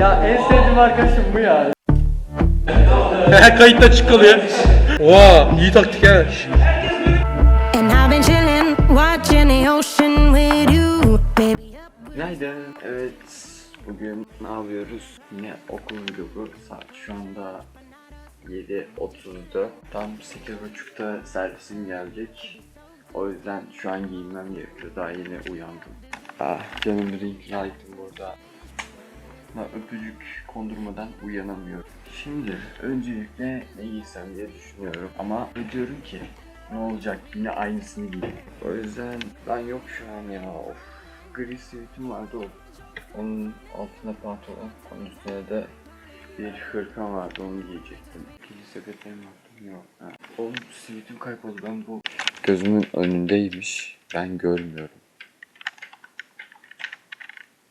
Ya en sevdiğim arkadaşım bu ya. Kayıtta açık kalıyor. Oha iyi taktik ha. And I've been chilling, watching the ocean with you, baby. Günaydın. Evet, bugün ne yapıyoruz? Yine okul vlogu. Saat şu anda 7.34. Tam 8.30'da servisim gelecek. O yüzden şu an giyinmem gerekiyor. Daha yeni uyandım. Ah, canım ring light'ım burada. Ben öpücük kondurmadan uyanamıyorum. Şimdi öncelikle ne giysem diye düşünüyorum. Ama diyorum ki ne olacak yine aynısını giyeyim. O yüzden ben yok şu an ya of. Gri sivitim vardı o. Onun altına pantolon, onun üstüne de bir hırkam vardı onu giyecektim. İkinci sepetlerim baktım yok. Ha. Oğlum sivitim kayboldu ben bu gözümün önündeymiş. Ben görmüyorum.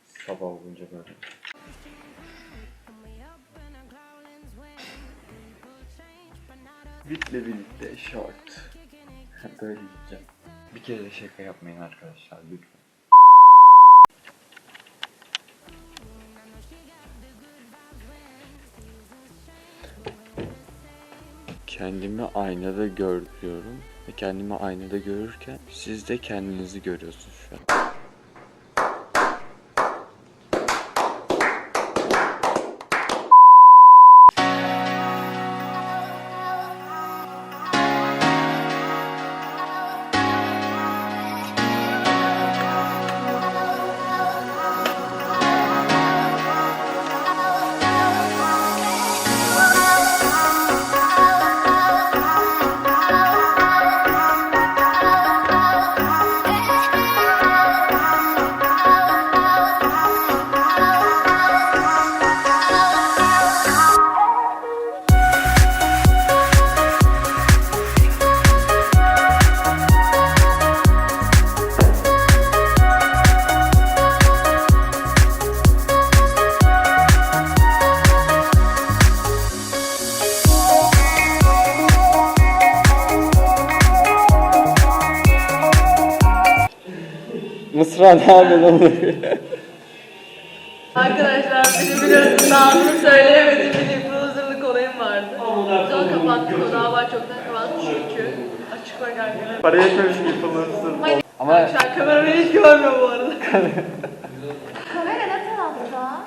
Sabah olunca böyle. Bitle birlikte short. Böyle gideceğim. Bir kere de şaka yapmayın arkadaşlar lütfen. Kendimi aynada görüyorum ve kendimi aynada görürken siz de kendinizi görüyorsunuz şu an. Mısra ne yapıyorsun Arkadaşlar beni biliyorsunuz adını söyleyemediğim bir influencerlık olayım vardı. Sonra kapattık o dava çoktan kapattık çünkü açık var galiba. Paraya çalışmış influencer. Ama Arkadaşlar kamera beni hiç görmüyor bu arada. Kamera ne tarafta?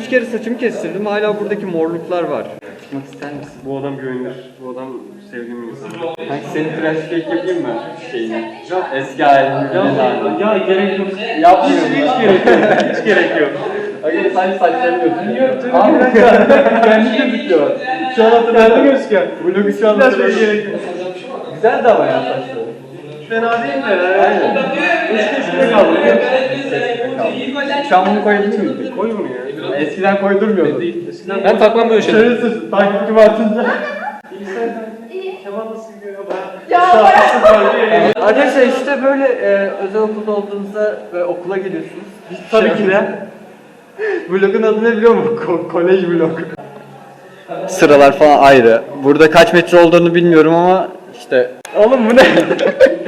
üç kere saçımı kestirdim hala buradaki morluklar var. Çıkmak ister misin? Bu adam güvenilir. Bu adam sevdiğim insan. Hangi senin tıraş fake yapayım mı? Şeyini. Eski halini. Ya, ya gerek yok. Yapmıyorum. Hiç, hiç gerek yok. Hiç gerek yok. Hayır sadece saçlarını götürüyor. Abi Kendi gözüküyor. Şu an hatırladım gözüküyor. Vlogu şu an şey hatırladım. Güzel de ama ya saçları. Fena değil de. Aynen. Eski eskide kaldı. Şu an bunu koyabilir miyim? Koy bunu ya. Eskiden koydurmuyordum. Eskiden ben takmam böyle şeyler. Şerefsiz. Takipçim artınca. Arkadaşlar işte böyle e, özel okulda olduğunuzda ve okula geliyorsunuz. Biz tabii ki de vlogun adı ne biliyor musun? Ko- kolej vlog. Sıralar falan ayrı. Burada kaç metre olduğunu bilmiyorum ama işte Oğlum bu ne?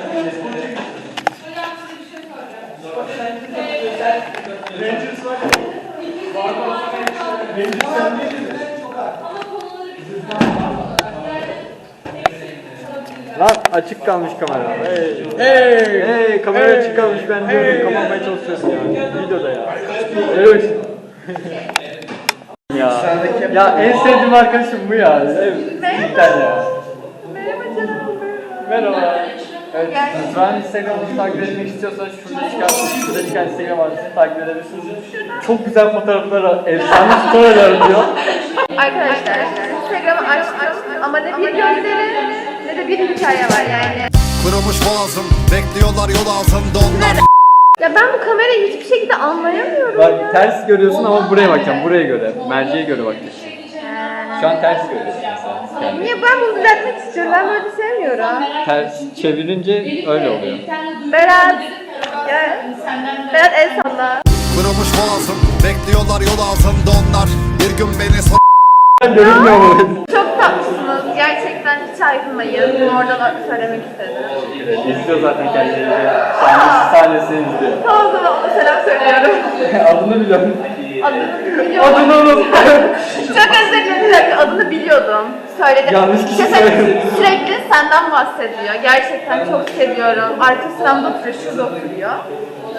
açık kalmış kamera. Hey. Hey. Hey kamera açık kalmış ben diyorum kapatmaya çalışıyorsun ya. Videoda ya. Evet. ya. Ya en sevdiğim arkadaşım bu ya. Cidden ya. Merhaba canım. Merhaba. Evet, Mısra'nın Instagram'ını takip etmek istiyorsanız şurada çıkan, şurada çıkan Instagram adresini takip edebilirsiniz. Çok güzel fotoğrafları, efsane storyler atıyor. Arkadaşlar Instagram'ı açtım ama ne bir gönderi bir hikaye var yani. Kırılmış boğazım Bekliyorlar yol altında onlar Ya ben bu kamerayı hiçbir şekilde anlayamıyorum Bak ya. ters görüyorsun ama buraya bakacağım, buraya göre, merceğe göre bakacaksın. Şu an ters görüyorsun mesela. kendini. niye ben bunu düzeltmek istiyorum. Ben böyle sevmiyorum. Ters çevirince öyle oluyor. Berat. Ya, Berat el salla. Kırılmış boğazım Bekliyorlar yol altında onlar Bir gün beni so- Görünmüyor mu? Çok tatlısınız. Gerçekten hiç ayrılmayın. Bunu oradan söylemek istedim. İzliyor zaten kendini. Sahne, sahnesini izliyor. Tamam o zaman ona selam söylüyorum. Adını biliyorum. Adını biliyordum. Adını unuttum. Çok özür dilerim. Bir dakika adını biliyordum. Söyledim. Yanlış kişi Bir şey söyledin. Sürekli senden bahsediyor. Gerçekten çok seviyorum. Arka sıramda oturuyor, şurada oturuyor.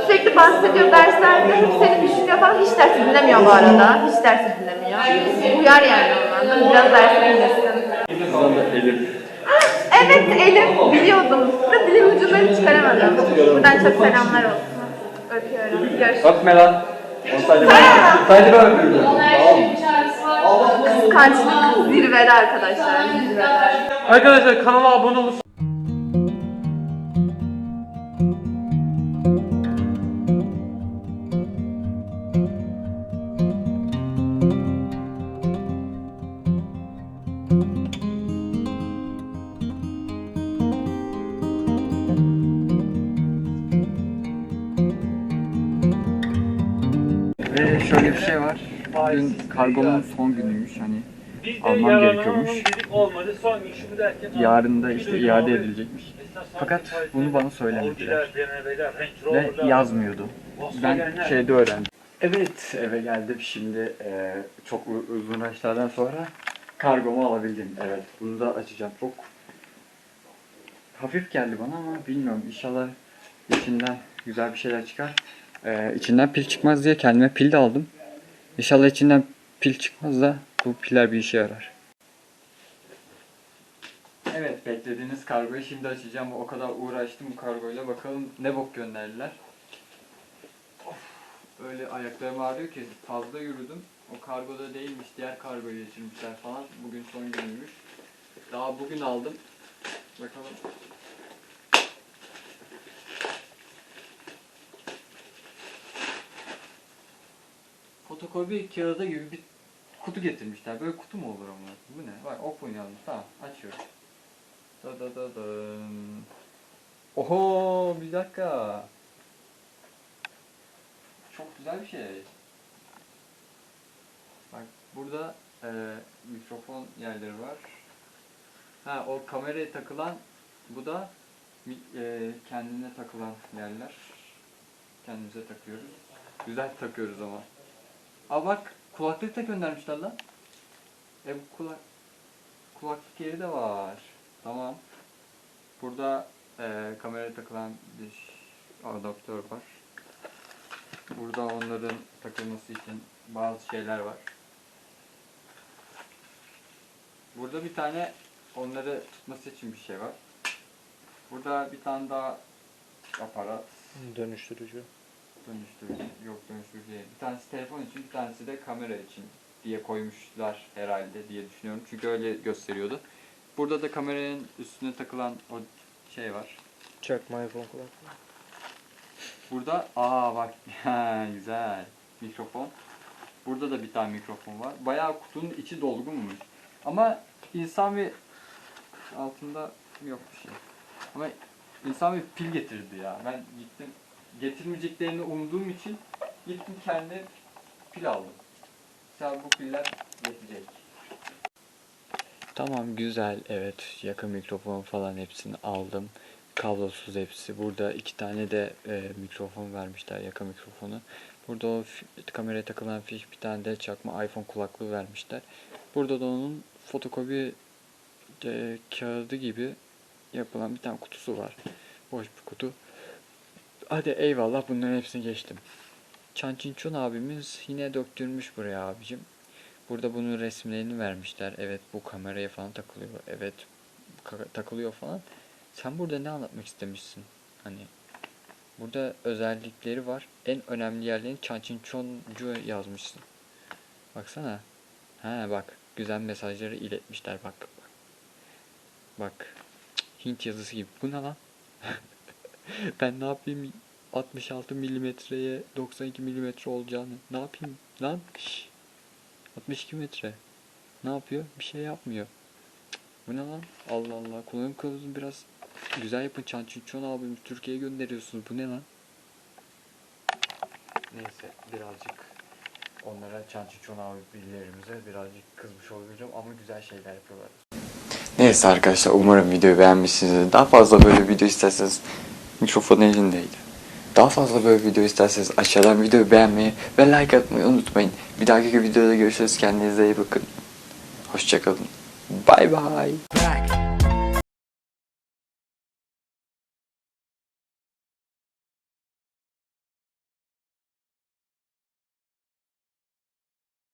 Sürekli bahsediyor derslerde. Hep seni düşünüyor falan. Hiç dersi dinlemiyor bu arada. Hiç dersi dinlemiyor. Uyar yani ondan. Biraz dersi dinlesin. Elif. Evet Elif biliyordum. Da dilim ucundan çıkaramadım. Buradan çok selamlar olsun. Öpüyorum. Görüşürüz. Öpme lan. Sadece ben, sadece ben öpüyorum. Kıskançlık zirvede arkadaşlar. Zirvede. Arkadaşlar kanala abone olun. Ve şöyle bir şey var. Bugün kargonun son günüymüş hani. Almam gerekiyormuş. Yarın da işte iade edilecekmiş. Fakat bunu bana söylemediler. Ve yazmıyordu. Ben şeyde öğrendim. Evet eve geldim şimdi e, çok uzun uğraşlardan sonra kargomu alabildim. Evet bunu da açacağım. Çok hafif geldi bana ama bilmiyorum inşallah içinden güzel bir şeyler çıkar. E, içinden pil çıkmaz diye kendime pil de aldım. İnşallah içinden pil çıkmaz da bu piller bir işe yarar. Evet beklediğiniz kargoyu şimdi açacağım. O kadar uğraştım bu kargoyla. Bakalım ne bok gönderdiler. Of, öyle ayaklarım ağrıyor ki fazla yürüdüm. O kargoda değilmiş. Diğer kargoyu geçirmişler falan. Bugün son günüymüş. Daha bugün aldım. Bakalım. Fotokopi kağıdı gibi bir kutu getirmişler. Böyle kutu mu olur ama? Bu ne? Bak open yazmış. Tamam açıyorum. Da da da dın. Oho bir dakika. Çok güzel bir şey. Bak burada e, mikrofon yerleri var. Ha o kameraya takılan bu da e, kendine takılan yerler. Kendimize takıyoruz. Güzel takıyoruz ama. Aa bak kulaklık da göndermişler lan. E bu kulak kulaklık yeri de var. Tamam. Burada e, kameraya takılan bir adaptör var. Burada onların takılması için bazı şeyler var. Burada bir tane onları tutması için bir şey var. Burada bir tane daha aparat. Dönüştürücü. Dönüştürücü, yok dönüştürücü değil. Bir tanesi telefon için, bir tanesi de kamera için diye koymuşlar herhalde diye düşünüyorum. Çünkü öyle gösteriyordu. Burada da kameranın üstüne takılan o şey var. Çakma iPhone kulaklığı. Burada aa bak güzel mikrofon. Burada da bir tane mikrofon var. Bayağı kutunun içi dolgunmuş. Ama insan bir altında yok bir şey. Ama insan bir pil getirdi ya. Ben gittim getirmeyeceklerini umduğum için gittim kendi pil aldım. Mesela bu piller yetecek. Tamam güzel evet yakın mikrofon falan hepsini aldım. Kablosuz hepsi. Burada iki tane de e, mikrofon vermişler yaka mikrofonu. Burada o kameraya takılan fiş bir tane de çakma iPhone kulaklığı vermişler. Burada da onun fotokopi e, kağıdı gibi yapılan bir tane kutusu var. Boş bir kutu. Hadi eyvallah bunların hepsini geçtim. Çançinçon abimiz yine döktürmüş buraya abicim. Burada bunun resimlerini vermişler. Evet bu kameraya falan takılıyor. Evet takılıyor falan. Sen burada ne anlatmak istemişsin? Hani burada özellikleri var. En önemli yerlerini Çançinçoncu yazmışsın. Baksana. Ha bak güzel mesajları iletmişler bak. Bak. bak. Hint yazısı gibi. Bu ne lan? ben ne yapayım 66 milimetreye 92 milimetre olacağını ne yapayım lan Şş. 62 metre ne yapıyor bir şey yapmıyor Cık. Bu ne lan? Allah Allah. Kullanım kılavuzunu biraz güzel yapın. Çançiçon abim Türkiye'ye gönderiyorsunuz. Bu ne lan? Neyse birazcık onlara Çançiçon abilerimize birazcık kızmış olabilirim ama güzel şeyler yapıyorlar. Neyse arkadaşlar umarım videoyu beğenmişsinizdir. Daha fazla böyle video isterseniz mikrofon elindeydi. Daha fazla böyle video isterseniz aşağıdan videoyu beğenmeyi ve like atmayı unutmayın. Bir dahaki videoda görüşürüz. Kendinize iyi bakın. Hoşçakalın. Bye bye. Back